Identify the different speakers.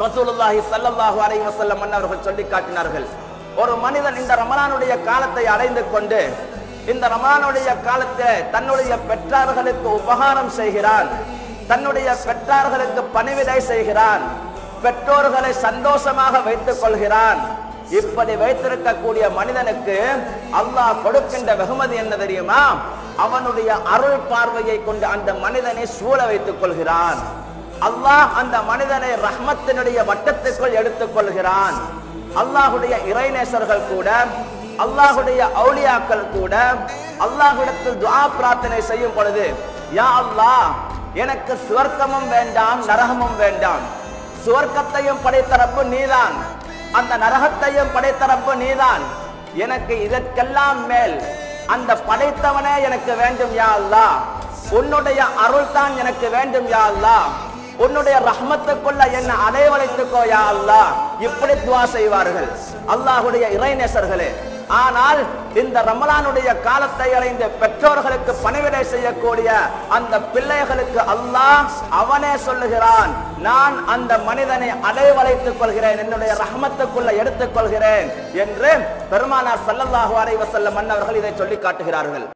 Speaker 1: ரசூலுல்லாஹி சல்லல்லாஹு அலைஹி வஸல்லம் அவர்கள் சொல்லி காட்டினார்கள். ஒரு மனிதன் இந்த ரமலானுடைய காலத்தை அடைந்து கொண்டு இந்த ரமலானுடைய காலத்தில் தன்னுடைய பெற்றார்களுக்கு உபகாரம் செய்கிறான் தன்னுடைய பெற்றார்களுக்கு பணிவிடை செய்கிறான் பெற்றோர்களை சந்தோஷமாக வைத்துக் கொள்கிறான். இப்படி வைத்திருக்கக்கூடிய மனிதனுக்கு அல்லாஹ் கொடுக்கின்ற வெகுமதி என்ன தெரியுமா? அவனுடைய அருள் பார்வையை கொண்டு அந்த மனிதனை சூழ வைத்துக் கொள்கிறான். அல்லாஹ் அந்த மனிதனை ரஹ்மத்தினுடைய வட்டத்துக்குள் எடுத்துக் கொள்கிறான் அல்லாஹுடைய இறைநேசர்கள் கூட அல்லாஹுடைய அவுளியாக்கள் கூட அல்லாஹுடத்தில் துவா பிரார்த்தனை செய்யும் பொழுது யா அல்லாஹ் எனக்கு சுவர்க்கமும் வேண்டாம் நரகமும் வேண்டாம். சுவர்க்கத்தையும் படைத்தரப்பு நீதான். அந்த நரகத்தையும் படைத்தரப்பு நீதான். எனக்கு இதற்கெல்லாம் மேல் அந்த படைத்தவனே எனக்கு வேண்டும் யா அல்லாஹ். உன்னுடைய அருள் தான் எனக்கு வேண்டும் யா அல்லாஹ். உன்னுடைய ரஹ்மத்துக்குள்ள என்ன அலைவழைத்துக்கோ யா அல்லாஹ். இப்படி துவா செய்வார்கள். அல்லாஹ்வுடைய இறைநேசர்களே ஆனால் இந்த ரமலானுடைய காலத்தை அடைந்த பெற்றோர்களுக்கு பணிவிடை செய்யக்கூடிய அந்த பிள்ளைகளுக்கு அல்லாஹ் அவனே சொல்லுகிறான் நான் அந்த மனிதனை அடைவழைத்துக் கொள்கிறேன் என்னுடைய ரஹமத்துக்குள்ள எடுத்துக் கொள்கிறேன் என்று பெருமானார் சல்லல்லாஹு அலைஹி மன்னவர்கள் இதை சொல்லி காட்டுகிறார்கள்.